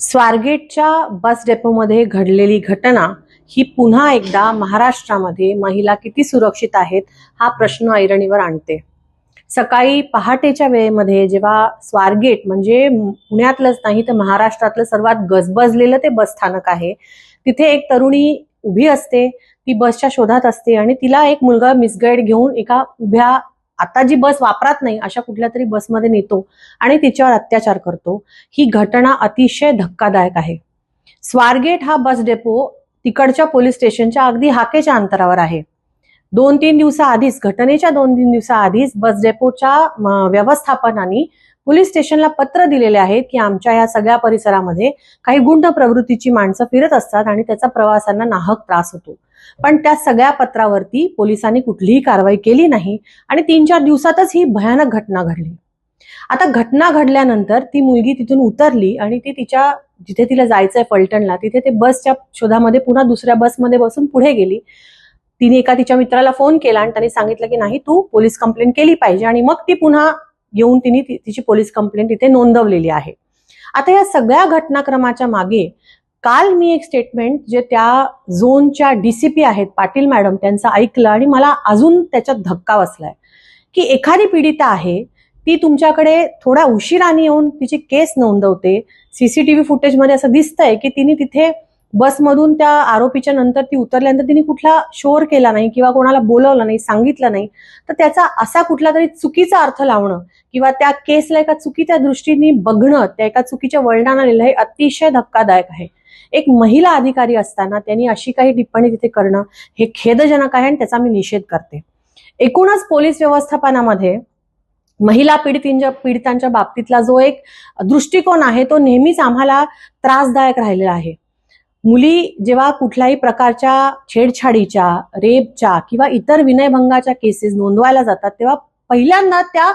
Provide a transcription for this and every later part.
स्वारगेटच्या बस डेपोमध्ये घडलेली घटना ही पुन्हा एकदा महाराष्ट्रामध्ये महिला किती सुरक्षित आहेत हा प्रश्न ऐरणीवर आणते. सकाळी पहाटेच्या वेळेमध्ये जेव्हा स्वारगेट म्हणजे पुण्यातलंच नाही तर महाराष्ट्रातलं सर्वात गजबजलेलं ते बस स्थानक आहे तिथे एक तरुणी उभी असते ती बसच्या शोधात असते आणि तिला एक मुलगा मिसगाईड घेऊन एका उभ्या आता जी बस वापरात नाही अशा कुठल्या तरी बसमध्ये नेतो आणि तिच्यावर अत्याचार करतो ही घटना अतिशय धक्कादायक आहे. स्वारगेट हा बस डेपो तिकडच्या पोलीस स्टेशनच्या अगदी हाकेच्या अंतरावर आहे. दोन तीन दिवसाआधीच घटनेच्या दोन तीन दिवसाआधीच बस डेपोच्या व्यवस्थापनाने पोलीस स्टेशनला पत्र दिलेले आहेत की आमच्या या सगळ्या परिसरामध्ये काही गुंड प्रवृत्तीची माणसं फिरत असतात आणि त्याचा प्रवाशांना नाहक त्रास होतो. पण त्या सगळ्या पत्रावरती पोलिसांनी कुठलीही कारवाई केली नाही आणि तीन चार दिवसातच ही भयानक घटना घडली. आता घटना घडल्यानंतर ती मुलगी तिथून उतरली आणि ती तिच्या जिथे तिला जायचंय फलटणला तिथे ते बसच्या शोधामध्ये पुन्हा दुसऱ्या बसमध्ये बसून पुढे गेली. तिने एका तिच्या मित्राला फोन केला आणि त्यांनी सांगितलं की नाही तू पोलीस कंप्लेंट केली पाहिजे. आणि मग ती पुन्हा येऊन तिने तिची पोलीस कंप्लेंट तिथे नोंदवलेली आहे. आता या सगळ्या घटनाक्रमाच्या मागे काल मी एक स्टेटमेंट जे त्या झोनच्या डीसीपी आहेत पाटील मॅडम त्यांचं ऐकलं आणि मला अजून त्याच्यात धक्का बसलाय. की एखादी पीडिता आहे ती तुमच्याकडे थोड्या उशिराने येऊन तिची केस नोंदवते. सीसीटीव्ही फुटेजमध्ये असं दिसतंय की तिने तिथे बसमधून त्या आरोपीच्या नंतर ती उतरल्यानंतर तिने कुठला शोर केला नाही किंवा कोणाला बोलवलं नाही सांगितलं नाही. तर त्याचा असा कुठला तरी चुकीचा अर्थ लावणं किंवा त्या केसला एका चुकीच्या दृष्टीने बघणं त्या एका चुकीच्या वळणाला नेलं हे अतिशय धक्कादायक आहे. एक महिला अधिकारी असताना त्यांनी अशी काही टिप्पणी तिथे करणं हे खेदजनक आहे आणि त्याचा मी निषेध करते. एकूणच पोलीस व्यवस्थापनामध्ये महिला पीडितींच्या पीडितांच्या बाबतीतला जो एक दृष्टिकोन आहे तो नेहमीच आम्हाला त्रासदायक राहिलेला आहे. मुली जेव्हा कुठल्याही प्रकारच्या छेडछाडीच्या रेपच्या किंवा इतर विनयभंगाच्या केसेस नोंदवायला जातात तेव्हा पहिल्यांदा त्या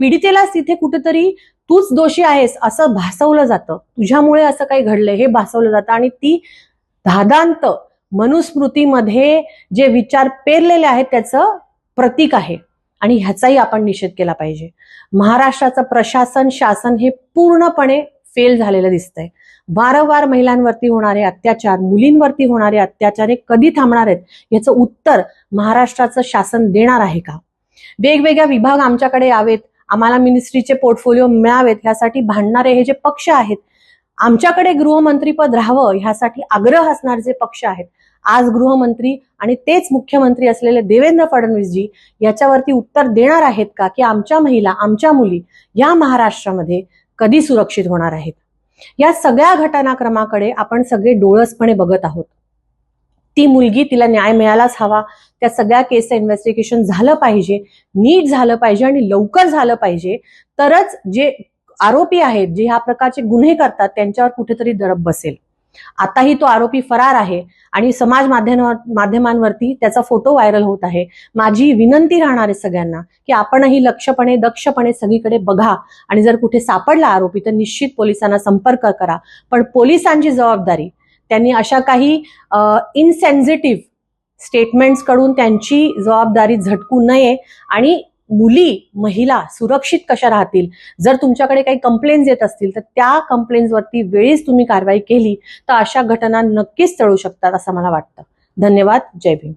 पीडितेलाच तिथे कुठेतरी तूच दोषी आहेस असं भासवलं जातं. तुझ्यामुळे असं काही घडलंय हे भासवलं जातं. आणि ती धादांत मनुस्मृतीमध्ये जे विचार पेरलेले आहेत त्याचं प्रतीक आहे. आणि ह्याचाही आपण निषेध केला पाहिजे. महाराष्ट्राचं प्रशासन शासन हे पूर्णपणे फेल झालेलं दिसतंय. वारंवार महिलांवरती होणारे अत्याचार मुलींवरती होणारे अत्याचार हे कधी थांबणार आहेत याचं उत्तर महाराष्ट्राचं शासन देणार आहे का? वेगवेगळ्या विभाग आमच्याकडे यावेत. आम्हाला मिनिस्ट्रीचे पोर्टफोलिओ मिळावेत ह्यासाठी भांडणारे हे जे पक्ष आहेत आमच्याकडे गृहमंत्रीपद राहावं ह्यासाठी आग्रह असणारे जे पक्ष आहेत आज गृहमंत्री आणि तेच मुख्यमंत्री असलेले देवेंद्र फडणवीसजी याच्यावरती उत्तर देणार आहेत का की आमच्या महिला आमच्या मुली या महाराष्ट्रामध्ये कधी सुरक्षित होणार आहेत? या सगळ्या घटनाक्रमाकडे आपण सगळे डोळसपणे बघत आहोत. ती मुलगी तिला न्याय मिळालाच हवा. त्या सगळ्या केसचं इन्व्हेस्टिगेशन झालं पाहिजे. नीट झालं पाहिजे आणि लवकर झालं पाहिजे. तरच जे आरोपी आहेत जे ह्या प्रकारचे गुन्हे करतात त्यांच्यावर कुठेतरी दरब बसेल. आताही तो आरोपी फरार आहे आणि समाज माध्यमांवरती त्याचा फोटो व्हायरल होत आहे. माझी विनंती राहणार आहे सगळ्यांना की आपणही लक्षपणे दक्षपणे सगळीकडे बघा आणि जर कुठे सापडला आरोपी तर निश्चित पोलिसांना संपर्क करा. पण पोलिसांची जबाबदारी त्यांनी अशा काही इनसेन्सिटिव्ह स्टेटमेंट्सकडून त्यांची जबाबदारी झटकू नये आणि मुली महिला सुरक्षित कशा राहतील? जर तुमच्याकडे काही कंप्लेंट्स येत असतील तर त्या कंप्लेंट्सवरती वेळीच तुम्ही कारवाई केली तर अशा घटना नक्कीच टळू शकतात असं मला वाटतं. धन्यवाद. जय भीम.